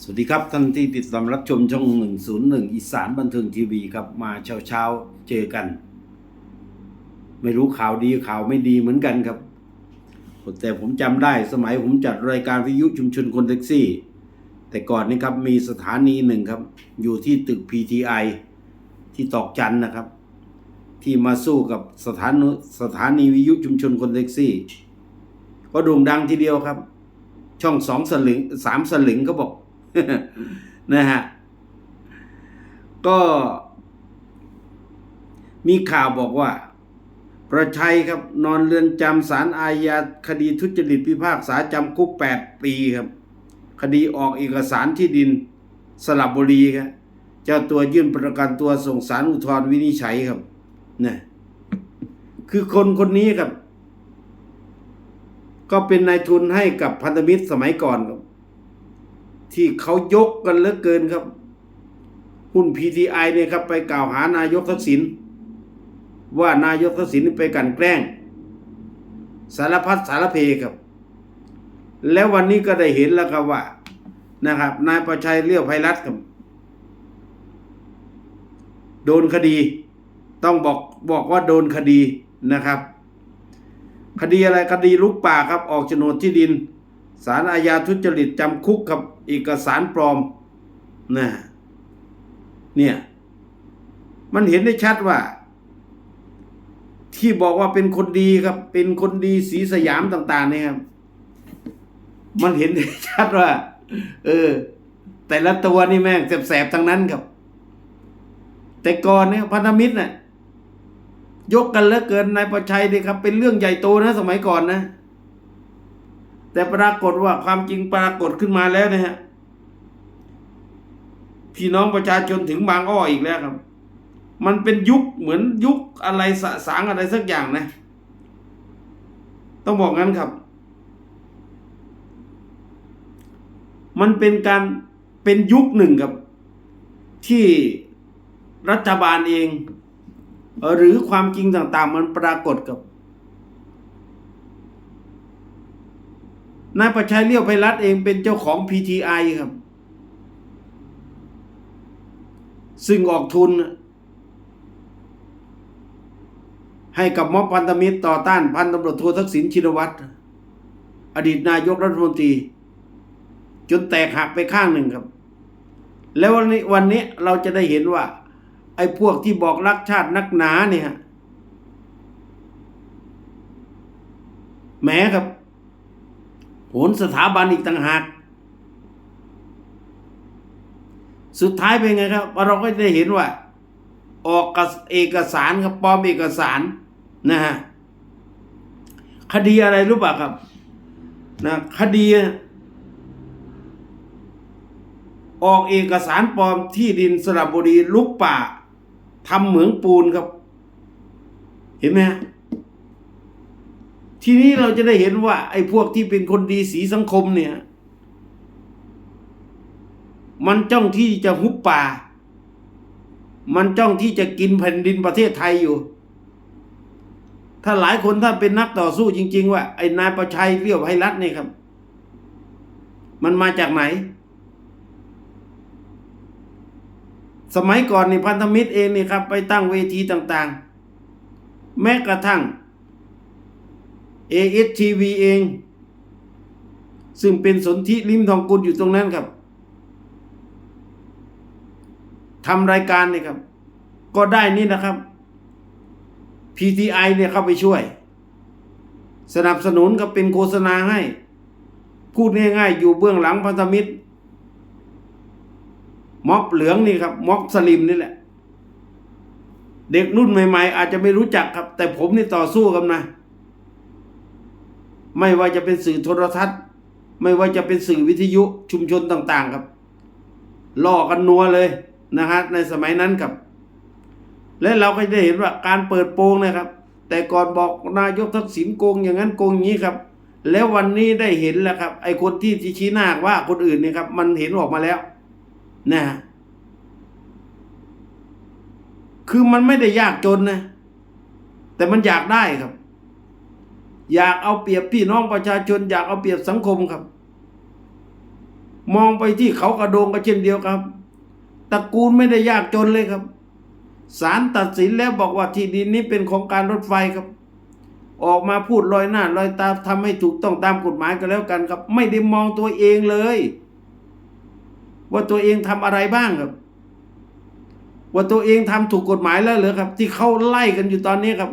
สวัสดีครับท่านที่ติดตามรับชมช่อง 101 อีสานบันเทิงทีวีครับมาเช้าเช้าเจอกัน ไม่รู้ข่าวดีข่าวไม่ดีเหมือนกันครับ แต่ผมจำได้สมัยผมจัดรายการวิทยุชุมชนคนแท็กซี่ แต่ก่อนนี้ครับมีสถานีหนึ่งครับ อยู่ที่ตึก PTI ที่ตอกจันนะครับ ที่มาสู้กับสถานสถานีวิทยุชุมชนคนแท็กซี่ ก็โด่งดังทีเดียวครับ ช่องสองสลึงสามสลึงก็บอก นะฮะ ก็มีข่าวบอกว่า ประชัยครับ นอนเรือนจำสารอาญาคดีทุจริตพิพากษาจำคุกแปดปีครับ คดีออกเอกสารที่ดินสลับบุรีครับเจ้าตัวยื่นประกันตัวส่งสารอุทธรณ์วินิจฉัยครับนะคือคนคนนี้ครับ ก็เป็นนายทุนให้กับพันธมิตรสมัยก่อนครับ ที่เขายกกันเหลือเกินครับหุ้น PTI เนี่ยครับไปกล่าวหานายกทักษิณว่านายกทักษิณไปกันแกล้ง สารพัดสารเพครับ แล้ววันนี้ก็ได้เห็นแล้วครับว่า นะครับนายประชัยเลี้ยวไพรัตครับโดนคดี ต้องบอกบอกว่าโดนคดีนะครับ คดีอะไรคดีลุกป่าครับ ออกโฉนดที่ดิน สารอาญาทุจริตจำคุกกับเอกสารปลอมนะเนี่ย มันเห็นได้ชัดว่า ที่บอกว่าเป็นคนดีครับ เป็นคนดีสีสยามต่างๆเนี่ยครับมันเห็นได้ชัดว่า เออ แต่ละตัวนี่แม่งแสบๆทั้งนั้นครับ แต่ก่อนเนี่ยพันธมิตรน่ะยกกันเหลือเกินนายประชัยเนี่ยครับ เป็นเรื่องใหญ่โตนะ สมัยก่อนนะ แต่ปรากฏว่าความจริงปรากฏขึ้นมาแล้วนะฮะพี่น้องประชาชนถึงบางอ้ออีกแล้วครับ มันเป็นยุคเหมือนยุคอะไรสสางอะไรสักอย่างนะ ต้องบอกงั้นครับ มันเป็นการเป็นยุคหนึ่งครับ ที่รัฐบาลเอง หรือความจริงต่างๆ มันปรากฏกับ นายประชัยเลี้ยวไพรัตเองเป็นเจ้าของ PTI ครับ ซึ่งออกทุน ให้กับม็อบพันธมิตรต่อต้านพันตำรวจโททักษิณชินวัตร อดีตนายกรัฐมนตรี จนแตกหักไปข้างหนึ่งครับ แล้ววันนี้วันนี้เราจะได้เห็นว่า ไอ้พวกที่บอกรักชาตินักหนาเนี่ยแหมครับ โหนสถาบันอีกต่างหาก สุดท้ายเป็นไงครับ เราก็ได้เห็นว่า ออกเอกสารครับปลอมเอกสารนะฮะคดีอะไรรู้ป่ะครับนะคดี ออกเอกสารปลอมที่ดินสระบุรีลุกป่าทำเหมืองปูนครับ เห็นไหมฮะ ทีนี้เราจะได้เห็นว่า ไอ้พวกที่เป็นคนดีสีสังคมเนี่ย มันจ้องที่จะหุบป่า มันจ้องที่จะกินแผ่นดินประเทศไทยอยู่ ถ้าหลายคนถ้าเป็นนักต่อสู้จริง ๆ ว่า ไอ้นายประชัยเลี้ยวไพรัตน์เนี่ยครับ มันมาจากไหน สมัยก่อนนี่พันธมิตรเองนี่ครับ ไปตั้งเวทีต่าง ๆ แม้กระทั่ง ASTV เอง ซึ่งเป็นสนธิลิมทองกุลอยู่ตรงนั้นครับทำรายการเนี่ยครับ ก็ได้นี่นะครับ PTI เนี่ยเข้าไปช่วย สนับสนุนก็เป็นโฆษณาให้ พูดง่ายๆ อยู่เบื้องหลังพันธมิตร ม็อบเหลืองนี่ครับ ม็อบสลิมนี่แหละ เด็กรุ่นใหม่ๆ อาจจะไม่รู้จักครับ แต่ผมนี่ต่อสู้กันนะ ไม่ว่าจะเป็นสื่อโทรทัศน์ ไม่ว่าจะเป็นสื่อวิทยุชุมชนต่างๆครับล่อกันนัวเลยนะฮะในสมัยนั้นครับ และเราก็ได้เห็นว่าการเปิดโปงนะครับ แต่ก่อนบอกนายกทักษิณโกงอย่างนั้นโกงอย่างนี้ครับ แล้ววันนี้ได้เห็นแล้วครับ ไอ้คนที่ชี้หน้าว่าคนอื่นเนี่ยครับ มันเห็นออกมาแล้วนะฮะคือมันไม่ได้ยากจนนะ แต่มันอยากได้ครับ อยากเอาเปรียบพี่น้องประชาชน อยากเอาเปรียบสังคมครับ มองไปที่เขากระโดงก็เช่นเดียวครับตระกูลไม่ได้ยากจนเลยครับศาลตัดสินแล้วบอกว่าที่ดินนี้เป็นของการรถไฟครับ ออกมาพูดลอยหน้าลอยตาทำให้ถูกต้องตามกฎหมายก็แล้วกันครับ ไม่ได้มองตัวเองเลย ว่าตัวเองทำอะไรบ้างครับ ว่าตัวเองทำถูกกฎหมายแล้วหรือครับ ที่เขาไล่กันอยู่ตอนนี้ครับ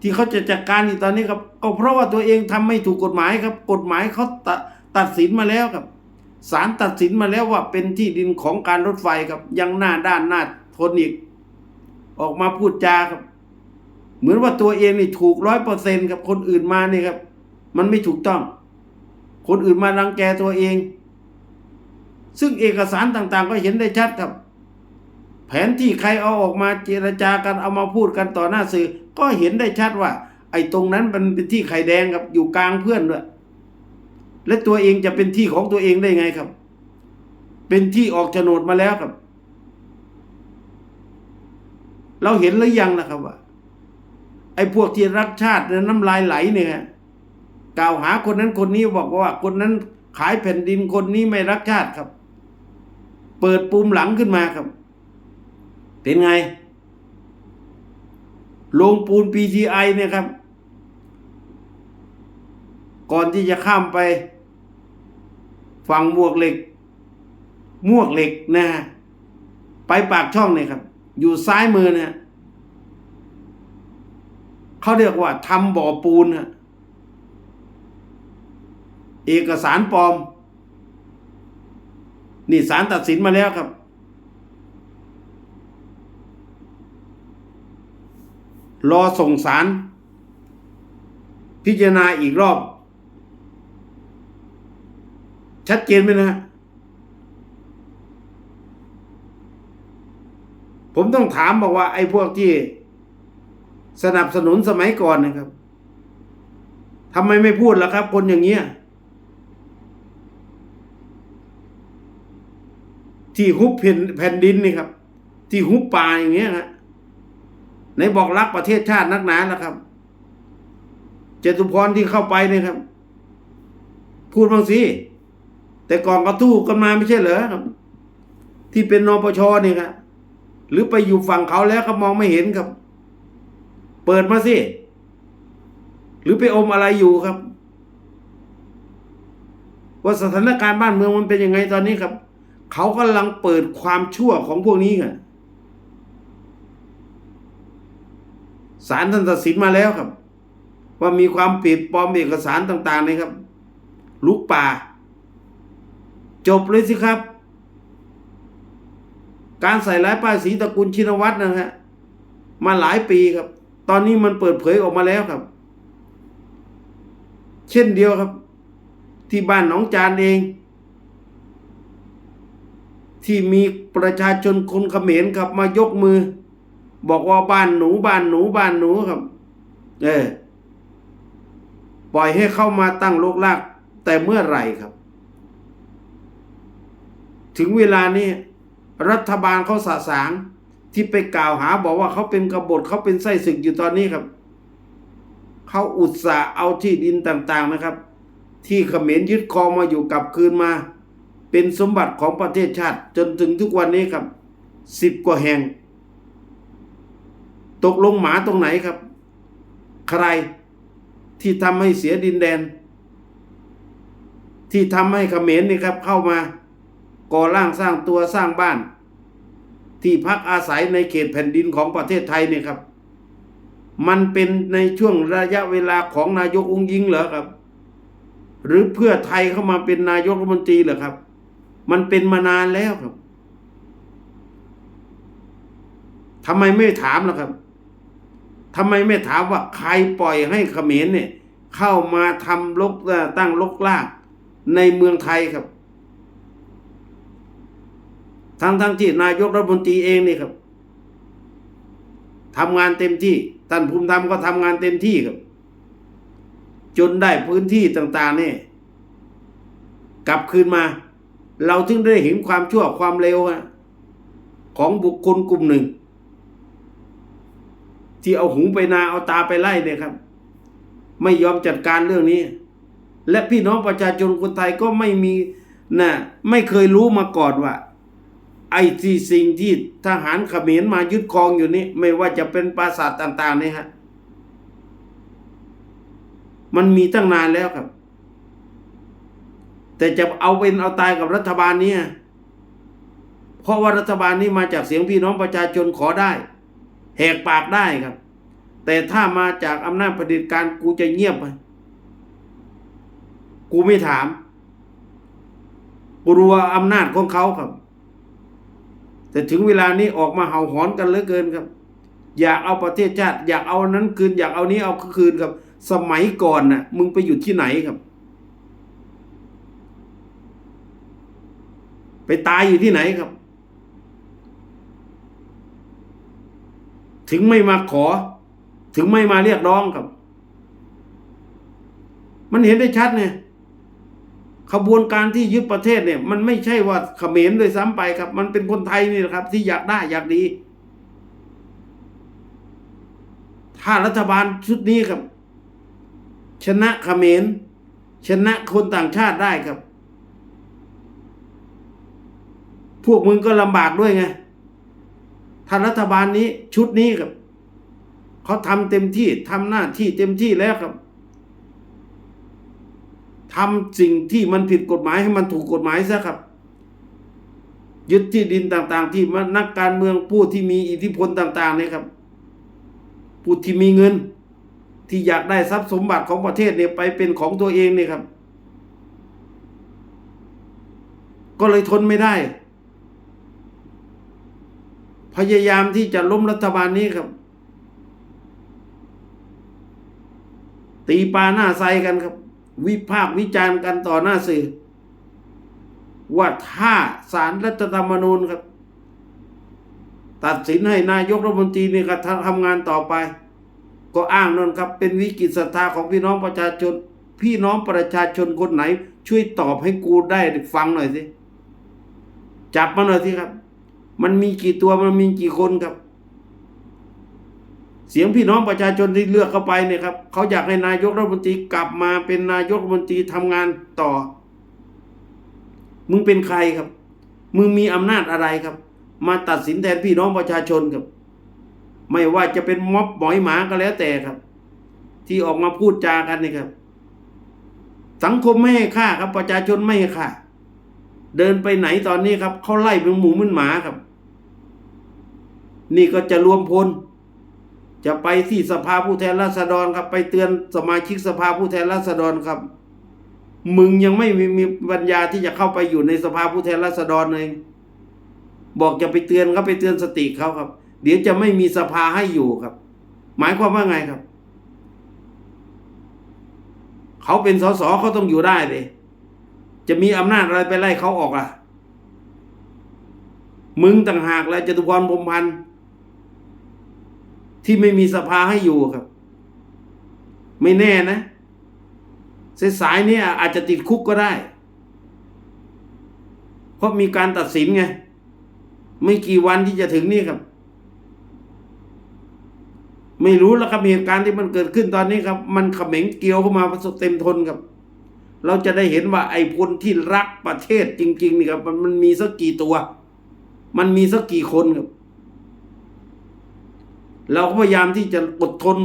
ที่เขาจะจัดการอยู่ตอนนี้ครับ ก็เพราะว่าตัวเองทำไม่ถูกกฎหมายครับ กฎหมายเขาตตัดสินมาแล้วครับศาลตัดสินมาแล้วว่าเป็นที่ดินของการรถไฟครับยังหน้าด้านหน้าทนอีก ออกมาพูดจาครับ เหมือนว่าตัวเองนี่ถูกร้อยเปอร์เซ็นกับคนอื่นมานี่ครับ มันไม่ถูกต้อง คนอื่นมารังแกตัวเอง ซึ่งเอกสารต่างๆ ก็เห็นได้ชัดครับ แผนที่ใครเอาออกมาเจรจากันเอามาพูดกันต่อหน้าสื่อ ก็เห็นได้ชัดว่า ไอ้ตรงนั้นมันเป็นที่ไข่แดงครับอยู่กลางเพื่อนด้วยและตัวเองจะเป็นที่ของตัวเองได้ไงครับ เป็นที่ออกโฉนดมาแล้วครับ เราเห็นหรือยังนะครับว่า ไอ้พวกที่รักชาติน้ำลายไหลเนี่ยกล่าวหาคนนั้นคนนี้บอกว่า คนนั้นขายแผ่นดินคนนี้ไม่รักชาติครับ เปิดปุ่มหลังขึ้นมาครับ เป็นไง ลงปูน PGI เนี่ยครับ ก่อนที่จะข้ามไป ฝั่งมวกเหล็ก มวกเหล็กนะฮะไปปากช่องเนี่ยครับ อยู่ซ้ายมือเนี่ยเขาเรียกว่าทำบ่อปูนฮะเอกสารปลอม นี่ศาลตัดสินมาแล้วครับ รอส่งสาร พิจารณาอีกรอบ ชัดเจนไหมนะ ผมต้องถามบอกว่า ไอ้พวกที่สนับสนุนสมัยก่อนนะครับทำไมไม่พูดล่ะครับ คนอย่างเงี้ยที่ฮุบแผ่นแผ่นดินนี่ครับ ที่ฮุบป่าอย่างเงี้ยฮะ ในบอกรักประเทศชาตินักหนาแล้วครับ เจตุพรที่เข้าไปเนี่ยครับ พูดบางสิ แต่ก่อนก็ทู่กันมาไม่ใช่เหรอครับ ที่เป็นนปชเนี่ยครับหรือไปอยู่ฝั่งเขาแล้วก็มองไม่เห็นครับ เปิดมาสิ หรือไปอมอะไรอยู่ครับ ว่าสถานการณ์บ้านเมืองมันเป็นยังไงตอนนี้ครับ เขากำลังเปิดความชั่วของพวกนี้ไง ศาลท่านตัดสินมาแล้วครับ ว่ามีความผิดปลอมเอกสารต่างๆนี่ครับ ลุกป่า จบเลยสิครับ การใส่ร้ายป้ายสีตระกูลชินวัตรนะฮะมาหลายปีครับ ตอนนี้มันเปิดเผยออกมาแล้วครับ เช่นเดียวครับ ที่บ้านหนองจานเอง ที่มีประชาชนคนเขมรครับมายกมือ บอกว่าบ้านหนูบ้านหนูบ้านหนูครับ เออ ปล่อยให้เข้ามาตั้งโลกลาก แต่เมื่อไหร่ครับ ถึงเวลานี้รัฐบาลเขาสาสางที่ไปกล่าวหา บอกว่าเขาเป็นกบฏเขาเป็นไส้ศึกอยู่ตอนนี้ครับเขาอุตส่าห์เอาที่ดินต่าง ๆนะครับ ที่เขมรยึดครองมาอยู่กลับคืนมา เป็นสมบัติของประเทศชาติ จนถึงทุกวันนี้ครับสิบกว่าแห่ง ตกลงหมาตรงไหนครับ ใครที่ทำให้เสียดินแดน ที่ทำให้เขมรนี่ครับ เข้ามาก่อร่างสร้างตัวสร้างบ้าน ที่พักอาศัยในเขตแผ่นดินของประเทศไทยเนี่ยครับ มันเป็นในช่วงระยะเวลาของนายกองยิงเหรอครับ หรือเพื่อไทยเข้ามาเป็นนายกรัฐมนตรีเหรอครับ มันเป็นมานานแล้วครับทำไมไม่ถามล่ะครับ ทำไมไม่ถามว่าใครปล่อยให้เขมรเนี่ยเข้ามาทำลกตั้งลกลากในเมืองไทยครับ ทั้งทั้งที่นายกรัฐมนตรีเองนี่ครับทำงานเต็มที่ท่านภูมิธรรมก็ทำงานเต็มที่ครับ จนได้พื้นที่ต่างๆนี่กลับคืนมา เราถึงได้เห็นความชั่วความเลวของบุคคลกลุ่มหนึ่ง ที่เอาหูไปนาเอาตาไปไล่เนี่ยครับ ไม่ยอมจัดการเรื่องนี้ และพี่น้องประชาชนคนไทยก็ไม่มีนะไม่เคยรู้มาก่อนว่า ไอ้ที่สิ่งที่ทหารเขมรมายึดครองอยู่นี้ไม่ว่าจะเป็นปราสาทต่างๆเนี่ยฮะมันมีตั้งนานแล้วครับ แต่จะเอาเป็นเอาตายกับรัฐบาลนี้เพราะว่ารัฐบาลนี้มาจากเสียงพี่น้องประชาชนขอได้ แหกปากได้ครับ แต่ถ้ามาจากอำนาจเผด็จการกูจะเงียบไปกูไม่ถามกลัวอำนาจของเขาครับ แต่ถึงเวลานี้ออกมาเห่าหอนกันเหลือเกินครับ อยากเอาประเทศชาติ อยากเอานั้นคืน อยากเอานี้เอาคืนครับ สมัยก่อนน่ะ มึงไปอยู่ที่ไหนครับ ไปตายอยู่ที่ไหนครับ ถึงไม่มาขอ ถึงไม่มาเรียกร้องครับ มันเห็นได้ชัดเนี่ยขบวนการที่ยึดประเทศเนี่ย มันไม่ใช่ว่าเขมรเลยซ้ำไปครับ มันเป็นคนไทยนี่แหละครับ ที่อยากได้อยากดี ถ้ารัฐบาลชุดนี้ครับ ชนะเขมรชนะคนต่างชาติได้ครับ พวกมึงก็ลำบากด้วยไง ถ้ารัฐบาลนี้ชุดนี้ครับเขาทำเต็มที่ทำหน้าที่เต็มที่แล้วครับทำสิ่งที่มันผิดกฎหมายให้มันถูกกฎหมายซะครับ ยึดที่ดินต่าง ๆ ที่มันนักการเมืองผู้ที่มีอิทธิพลต่าง ๆ เนี่ยครับ ผู้ที่มีเงิน ที่อยากได้ทรัพย์สมบัติของประเทศเนี่ยไปเป็นของตัวเองเนี่ยครับ ก็เลยทนไม่ได้ พยายามที่จะล้มรัฐบาลนี้ครับ ตีปาหน้าไซกันครับ วิพากษ์วิจารณ์กันต่อหน้าสื่อ ว่าถ้าสารรัฐธรรมนูญครับ ตัดสินให้นายกรัฐมนตรีนี่ครับทำงานต่อไป ก็อ้างนั่นครับ เป็นวิกฤตศรัทธาของพี่น้องประชาชน พี่น้องประชาชนคนไหน ช่วยตอบให้กูได้ฟังหน่อยสิจับมาหน่อยสิครับ มันมีกี่ตัวมันมีกี่คนครับ เสียงพี่น้องประชาชนที่เลือกเข้าไปเนี่ยครับเขาอยากให้นายกรัฐมนตรีกลับมาเป็นนายกรัฐมนตรีทำงานต่อ มึงเป็นใครครับ มึงมีอำนาจอะไรครับ มาตัดสินแทนพี่น้องประชาชนครับ ไม่ว่าจะเป็นม็อบหมอยหมาก็แล้วแต่ครับ ที่ออกมาพูดจากันนี่ครับ สังคมไม่ให้ค่าครับ ประชาชนไม่ให้ค่า เดินไปไหนตอนนี้ครับเขาไล่เป็นหมูเป็นหมาครับ นี่ก็จะรวมพล จะไปที่สภาผู้แทนราษฎรครับ ไปเตือนสมาชิกสภาผู้แทนราษฎรครับ มึงยังไม่มีมีปัญญาที่จะเข้าไปอยู่ในสภาผู้แทนราษฎรเลยบอกจะไปเตือนเขาไปเตือนสติเขาครับ เดี๋ยวจะไม่มีสภาให้อยู่ครับ หมายความว่าไงครับ เขาเป็นสสเขาต้องอยู่ได้เลย จะมีอำนาจอะไรไปไล่เขาออกล่ะ มึงต่างหากแล้วจตุพรพรมพันธ์ที่ไม่มีสภาให้อยู่ครับ ไม่แน่นะส,สายนี้อาจจะติดคุกก็ได้ เพราะมีการตัดสินไง ไม่กี่วันที่จะถึงนี่ครับ ไม่รู้แล้วครับเหตุการณ์ที่มันเกิดขึ้นตอนนี้ครับ มันขม็งเกลียวเข้ามาประสบเต็มทนครับ เราจะได้เห็นว่าไอ้พลที่รักประเทศจริง ๆ นี่ครับมันมันมีสักกี่ตัว มันมีสักกี่คนครับ เราก็พยายามที่จะอดทน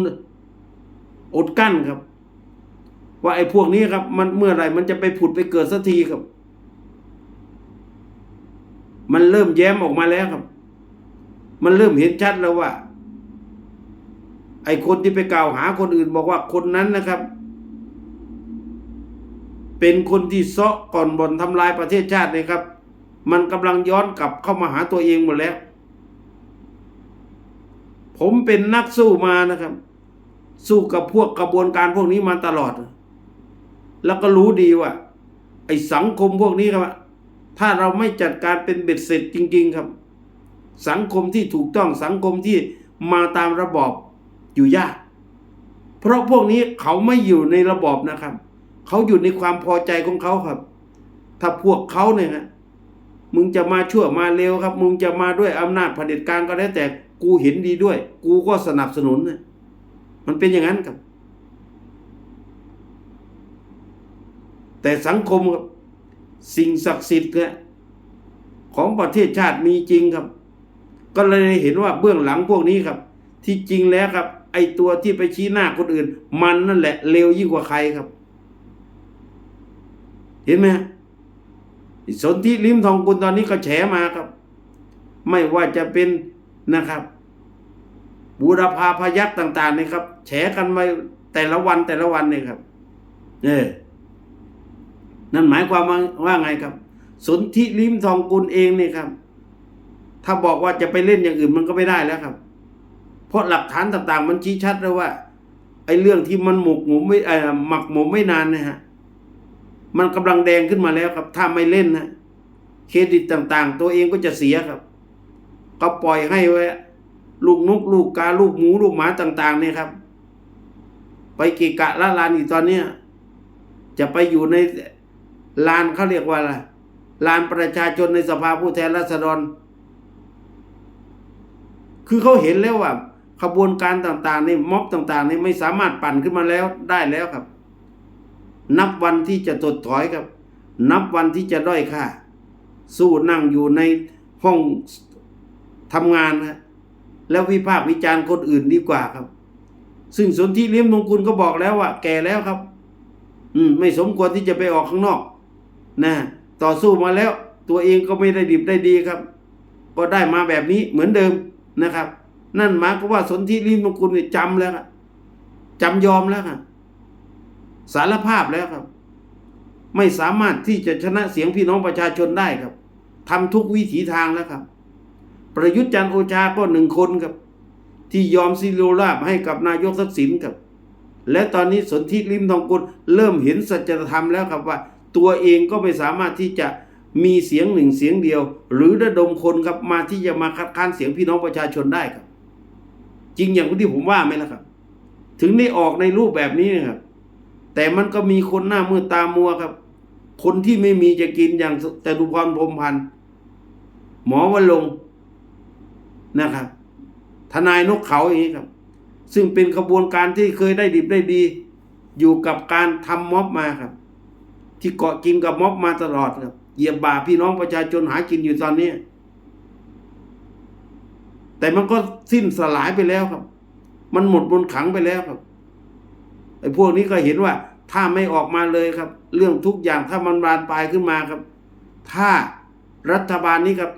อดกั้นครับ ว่าไอ้พวกนี้ครับ มันเมื่อไหร่มันจะไปผุดไปเกิดสักทีครับ มันเริ่มแย้มออกมาแล้วครับ มันเริ่มเห็นชัดแล้วว่า ไอ้คนที่ไปกล่าวหาคนอื่นบอกว่าคนนั้นนะครับ เป็นคนที่เซาะก่อนบ่อนทำลายประเทศชาตินะครับ มันกำลังย้อนกลับเข้ามาหาตัวเองหมดแล้ว ผมเป็นนักสู้มานะครับ สู้กับพวกกระบวนการพวกนี้มาตลอด แล้วก็รู้ดีว่า ไอ้สังคมพวกนี้ครับ ถ้าเราไม่จัดการเป็นเบ็ดเสร็จจริง ๆครับ สังคมที่ถูกต้องสังคมที่มาตามระบอบอยู่ยาก เพราะพวกนี้เขาไม่อยู่ในระบอบนะครับ เขาอยู่ในความพอใจของเขาครับ ถ้าพวกเขาเนี่ยนะมึงจะมาชั่วมาเร็วครับ มึงจะมาด้วยอำนาจเผด็จการก็แล้วแต่กูเห็นดีด้วย กูก็สนับสนุนนะมันเป็นอย่างนั้นครับ แต่สังคมครับสิ่งศักดิ์สิทธิ์เนี่ยของประเทศชาติมีจริงครับ ก็เลยเห็นว่าเบื้องหลังพวกนี้ครับ ที่จริงแล้วครับ ไอตัวที่ไปชี้หน้าคนอื่น มันนั่นแหละเลวยิ่งกว่าใครครับ เห็นไหมสนธิลิมทองกุลตอนนี้ก็แฉมาครับ ไม่ว่าจะเป็นนะครับบูรพาพยักษ์ต่างๆนี่ครับ แฉกันไว้แต่ละวันแต่ละวันนี่ครับเออนั่นหมายความว่าว่าไงครับ สนธิลิมทองกุลเองเนี่ยครับ ถ้าบอกว่าจะไปเล่นอย่างอื่นมันก็ไม่ได้แล้วครับ เพราะหลักฐานต่างๆ มันชี้ชัดแล้วว่าไอ้เรื่องที่มันหมกหมมไม่เออหมักหมมไม่นานนะฮะ มันกำลังแดงขึ้นมาแล้วครับ ถ้าไม่เล่นนะเครดิตต่าง ๆ ตัวเองก็จะเสียครับก็ปล่อยให้ไว้ลูกนกลูกกาลูกหมูลูกหมาต่าง ๆ เนี่ยครับ ไปกิกะละลานอีกตอนเนี้ยจะไปอยู่ในลานเขาเรียกว่าอะไรลานประชาชนในสภาผู้แทนราษฎร คือเขาเห็นแล้วว่าขบวนการต่างๆนี่ม็อบต่างๆนี่ไม่สามารถปั่นขึ้นมาแล้วได้แล้วครับ นับวันที่จะถดถอยครับ นับวันที่จะด้อยค่า สู้นั่งอยู่ในห้องทำงานนะแล้ววิพากษ์วิจารณ์คนอื่นดีกว่าครับ ซึ่งสนธิเลี้ยมมงกุลก็บอกแล้วว่า แก่แล้วครับ อืม ไม่สมควรที่จะไปออกข้างนอก นะ ต่อสู้มาแล้ว ตัวเองก็ไม่ได้ดิบได้ดีครับ ก็ได้มาแบบนี้เหมือนเดิมนะครับ นั่นหมายความว่าสนธิลิ้มมงกุลจำแล้วจำยอมแล้วครับ สารภาพแล้วครับ ไม่สามารถที่จะชนะเสียงพี่น้องประชาชนได้ครับทำทุกวิถีทางแล้วครับ ประยุทธ์จันโอชาก็หนึ่งคนครับ ที่ยอมซิโรราบให้กับนายกทักษิณครับ และตอนนี้สนธิริมทองกุลเริ่มเห็นสัจธรรมแล้วครับว่า ตัวเองก็ไม่สามารถที่จะมีเสียงหนึ่งเสียงเดียว หรือระดมคนครับมาที่จะมาคัดค้านเสียงพี่น้องประชาชนได้ครับ จริงอย่างที่ผมว่าไหมล่ะครับ ถึงได้ออกในรูปแบบนี้นะครับ แต่มันก็มีคนหน้ามืดตามัวครับ คนที่ไม่มีจะกินอย่างจตุพรพรมพันธ์หมอวันลงนะครับ ทนายนกเขาอย่างนี้ครับ ซึ่งเป็นขบวนการที่เคยได้ดิบได้ดี อยู่กับการทำม็อบมาครับ ที่เกาะกินกับม็อบมาตลอดครับเหยียบบ่าพี่น้องประชาชนหากินอยู่ตอนนี้แต่มันก็สิ้นสลายไปแล้วครับ มันหมดบนขังไปแล้วครับ ไอ้พวกนี้ก็เห็นว่า ถ้าไม่ออกมาเลยครับ เรื่องทุกอย่างถ้ามันบานปลายขึ้นมาครับ ถ้ารัฐบาลนี้ครับ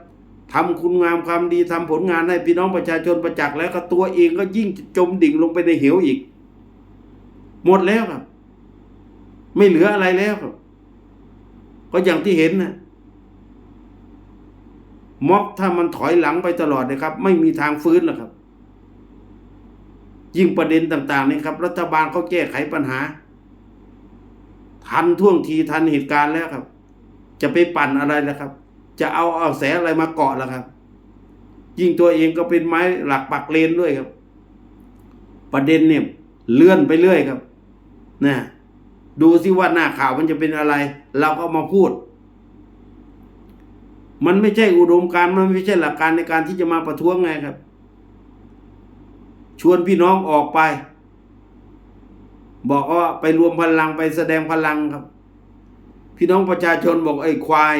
ทำคุณงามความดีทำผลงานให้พี่น้องประชาชนประจักษ์แล้วก็ตัวเองก็ยิ่งจมดิ่งลงไปในเหวอีก หมดแล้วครับ ไม่เหลืออะไรแล้วครับ ก็อย่างที่เห็นนะม็อบถ้ามันถอยหลังไปตลอดนะครับ ไม่มีทางฟื้นหรอกครับ ยิ่งประเด็นต่างๆนี่ครับ รัฐบาลเขาแก้ไขปัญหา ทันท่วงทีทันเหตุการณ์แล้วครับ จะไปปั่นอะไรนะครับ จะเอาเอาแสอะไรมาเกาะล่ะครับ ยิ่งตัวเองก็เป็นไม้หลักปักเลนด้วยครับ ประเด็นเนี่ยเลื่อนไปเรื่อยครับนะดูสิว่าหน้าข่าวมันจะเป็นอะไร เราก็มาพูด มันไม่ใช่อุดมการ์มันไม่ใช่หลักการในการที่จะมาประท้วงไงครับ ชวนพี่น้องออกไป บอกว่าไปรวมพลังไปแสดงพลังครับ พี่น้องประชาชนบอกไอ้ควาย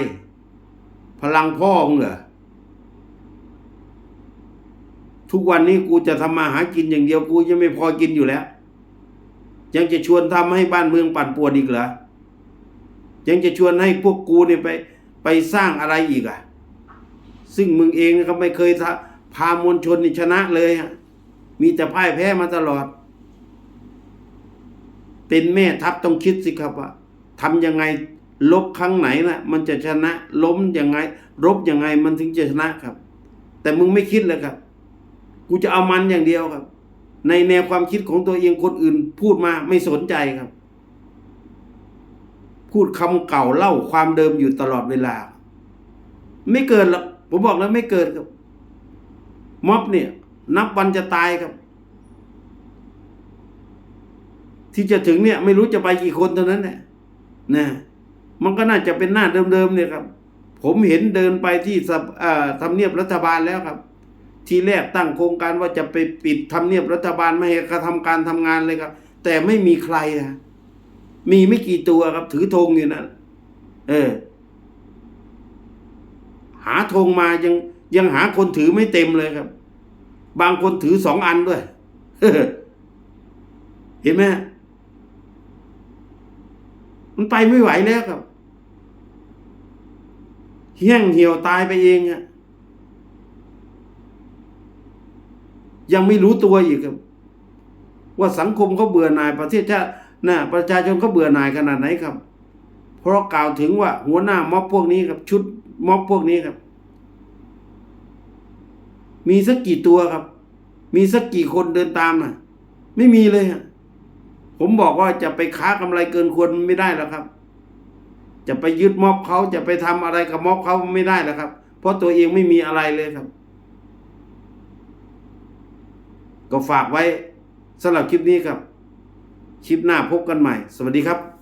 พลังพ่อมึงเหรอทุกวันนี้กูจะทำมาหากินอย่างเดียวกูยังไม่พอกินอยู่แล้ว ยังจะชวนทำให้บ้านเมืองปั่นป่วนอีกเหรอยังจะชวนให้พวกกูเนี่ยไปไปสร้างอะไรอีกอะ ซึ่งมึงเองก็ไม่เคยพามวลชนชนะเลยฮะ มีแต่พ่ายแพ้มาตลอด เป็นแม่ทัพต้องคิดสิครับว่าทำยังไงลบครั้งไหนนะมันจะชนะ ล้มยังไง รบยังไงมันถึงจะชนะครับ แต่มึงไม่คิดเลยครับ กูจะเอามันอย่างเดียวครับ ในแนวความคิดของตัวเองคนอื่น พูดมาไม่สนใจครับ พูดคำเก่าเล่าความเดิมอยู่ตลอดเวลา ไม่เกิดหรอกผมบอกแล้วไม่เกิดครับ ม็อบเนี่ย นับวันจะตายครับ ที่จะถึงเนี่ย ไม่รู้จะไปกี่คนเท่านั้นแหละนะมันก็น่าจะเป็นหน้าเดิมๆเนี่ยครับ ผมเห็นเดินไปที่ทำเนียบรัฐบาลแล้วครับ ทีแรกตั้งโครงการว่าจะไปปิดทำเนียบรัฐบาลไม่ให้กระทำการทำงานเลยครับ แต่ไม่มีใครนะมีไม่กี่ตัวครับ ถือธงอยู่นั่นเออ หาธงมายังยังหาคนถือไม่เต็มเลยครับ บางคนถือสองอันด้วย เห็นไหมมันไปไม่ไหวแล้วครับเหี้ยงเหี่ยวตายไปเองอะยังไม่รู้ตัวอีกครับ ว่าสังคมเขาเบื่อหน่ายประเทศชาตินะประชาชนเขาเบื่อหน่ายขนาดไหนครับ เพราะกล่าวถึงว่าหัวหน้าม็อบพวกนี้ครับ ชุดม็อบพวกนี้ครับ มีสักกี่ตัวครับ มีสักกี่คนเดินตามน่ะ ไม่มีเลยฮะผมบอกว่าจะไปค้ากำไรเกินควรไม่ได้แล้วครับ จะไปยึดม็อบเขาจะไปทำอะไรกับม็อบเขาไม่ได้แล้วครับ เพราะตัวเองไม่มีอะไรเลยครับ ก็ฝากไว้สำหรับคลิปนี้ครับ คลิปหน้าพบกันใหม่ สวัสดีครับ